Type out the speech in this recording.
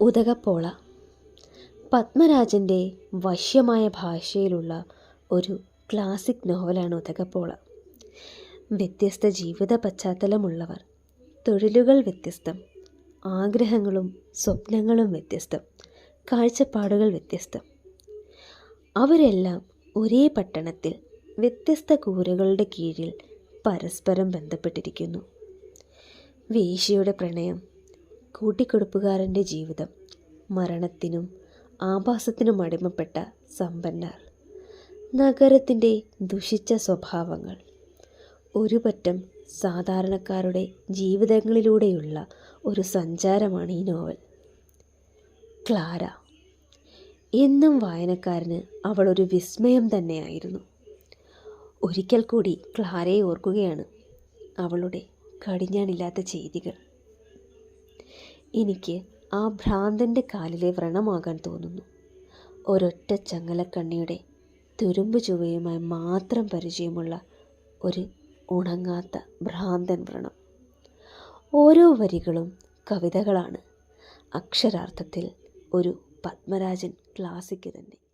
ഉദകപ്പോള. പത്മരാജന്റെ വശ്യമായ ഭാഷയിലുള്ള ഒരു ക്ലാസിക് നോവലാണ് ഉദകപ്പോള. വ്യത്യസ്ത ജീവിത പശ്ചാത്തലമുള്ളവർ തൊഴിലുകൾ വ്യത്യസ്തം ആഗ്രഹങ്ങളും സ്വപ്നങ്ങളും വ്യത്യസ്തം കാഴ്ചപ്പാടുകൾ വ്യത്യസ്തം. അവരെല്ലാം ഒരേ പട്ടണത്തിൽ വ്യത്യസ്ത കൂരകളുടെ കീഴിൽ പരസ്പരം ബന്ധപ്പെട്ടിരിക്കുന്നു. വേശ്യയുടെ പ്രണയം കൂട്ടിക്കൊടുപ്പുകാരന്റെ ജീവിതം. മരണത്തിനും ആഭാസത്തിനും അടിമപ്പെട്ട സമ്പന്നർ. നഗരത്തിന്റെ ദുഷിച്ച സ്വഭാവങ്ങൾ. ഒരുപറ്റം സാധാരണക്കാരുടെ ജീവിതങ്ങളിലൂടെയുള്ള ഒരു സഞ്ചാരമാണ് ഈ നോവൽ. ക്ലാര. എന്നും വായനക്കാരന് അവൾ ഒരു വിസ്മയം തന്നെയായിരുന്നു. ഒരിക്കൽ കൂടി ക്ലാരയെ ഓർക്കുകയാണ് അവളുടെ കടിഞ്ഞാണില്ലാത്ത ചെയ്തികൾ. എനിക്ക് ആ ഭ്രാന്തന്റെ കാലിലെ വ്രണമാകാൻ തോന്നുന്നു. ഒരൊറ്റ ചങ്ങലക്കണ്ണിയുടെ തുരുമ്പ് ചുവയുമായി മാത്രം പരിചയമുള്ള ഒരു ഉണങ്ങാത്ത ഭ്രാന്തൻ വ്രണം. ഓരോ വരികളും കവിതകളാണ്. അക്ഷരാർത്ഥത്തിൽ ഒരു പത്മരാജൻ ക്ലാസിക്ക് തന്നെ.